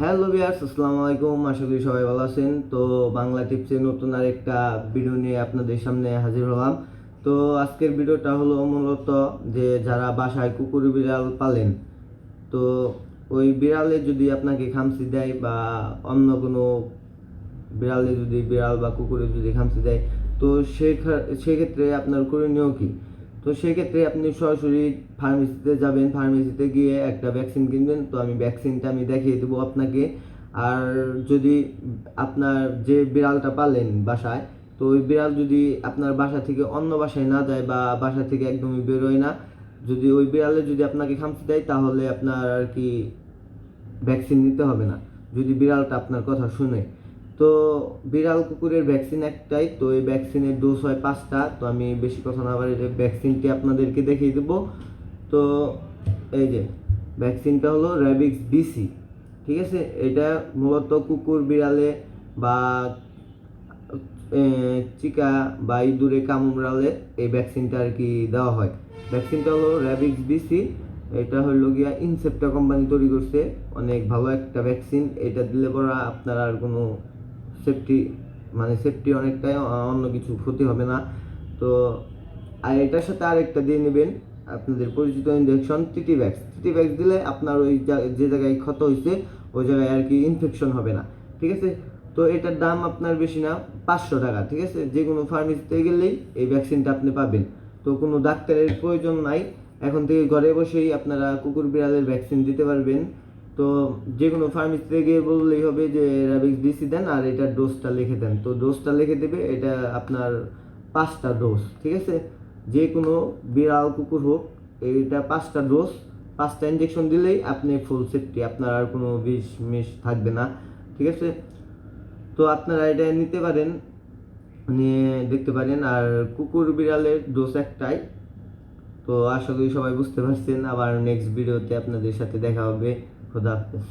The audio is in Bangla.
হ্যালো বিয়ার্স আসসালামু আলাইকুম। আশা করি সবাই ভালো আছেন। তো বাংলা টিপসে নতুন আরেকটা ভিডিও নিয়ে আপনাদের সামনে হাজির হলাম। তো আজকের ভিডিওটা হলো মূলত যে যারা বাসায় কুকুর বিড়াল পালেন, তো ওই বিড়ালে যদি আপনাকে খামসি দেয় বা অন্য কোনো বিড়ালে যদি, বিড়াল বা কুকুরে যদি খামসি দেয়, তো সেক্ষেত্রে আপনার করণীয় কি? তো সেক্ষেত্রে আপনি সরাসরি ফার্মেসিতে যাবেন ফার্মেসিতে গিয়ে একটা ভ্যাকসিন কিনবেন, তো আমি ভ্যাকসিনটা আমি দেখিয়ে দেবো আপনাকে। আর যদি আপনার যে বিড়ালটা পালেন বাসায়, তো ওই বিড়াল যদি আপনার বাসা থেকে অন্য বাসায় না যায় বা বাসা থেকে একদমই বেরোয় না, যদি ওই বিড়ালে যদি আপনাকে খামসি দেয়, তাহলে আপনার আর কি ভ্যাকসিন নিতে হবে না। যদি বিড়ালটা আপনার কথা শুনে। তো বিড়াল কুকুরের ভ্যাকসিন একটাই, তো এই ভ্যাকসিনের ডোজ হয় পাঁচটা, তো আমি বেশি কথা না বলে ভ্যাকসিনটি আপনাদেরকে দেখিয়ে দেবো। তো এই যে ভ্যাকসিনটা হলো র্যাবিক্স বিসি ঠিক আছে? এটা মূলত কুকুর, বিড়ালে বা চিকা বা ইঁদুরে কামড়ালে এই ভ্যাকসিনটা আর কি দেওয়া হয়। ভ্যাকসিনটা হলো র্যাবিক্স বিসি এটা হলো গিয়া ইনসেপ্টা কোম্পানি তৈরি করছে। অনেক ভালো একটা ভ্যাকসিন এটা দিলে পরে আপনার আর কোনো সেফটি মানে সেফটি অনেকটাই অন্য কিছু ক্ষতি হবে না। তো, আর এটার সাথে আরেকটা দিয়ে নেবেন আপনাদের পরিচিত injection TT vax TT vax দিলে আপনার ওই যে জায়গায় ক্ষত হয়েছে ওই জায়গায় আর কি ইনফেকশন হবে না, ঠিক আছে? তো এটার দাম আপনার বেশি না, পাঁচশো টাকা, ঠিক আছে? যে কোনো ফার্মেসিতে গেলেই এই ভ্যাকসিনটা আপনি পাবেন। তো কোনো ডাক্তারের প্রয়োজন নাই, এখন থেকে ঘরে বসেই আপনারা কুকুর বিড়ালের ভ্যাকসিন দিতে পারবেন। তো যে কোনো ফার্মেসিতে গিয়ে বললেই হবে যে র্যাবিক্স ডিসি দেন আর এটার ডোজটা লিখে দেন। তো ডোজটা লিখে দেবে, এটা আপনার পাঁচটা ডোজ ঠিক আছে? যে কোনো বিড়াল, কুকুর হোক এইটা পাঁচটা ডোজ পাঁচটা ইঞ্জেকশন দিলেই আপনি ফুল সেফটি আপনার আর কোনো বিষ মিষ থাকবে না, ঠিক আছে? তো আপনারা এটা নিতে পারেন, নিয়ে দেখতে পারেন। আর কুকুর, বিড়ালের ডোজ একটাই তো আশা করি সবাই বুঝতে পারছেন। আবার নেক্সট ভিডিওতে আপনাদের সাথে দেখা হবে। খোদা হাফেজ।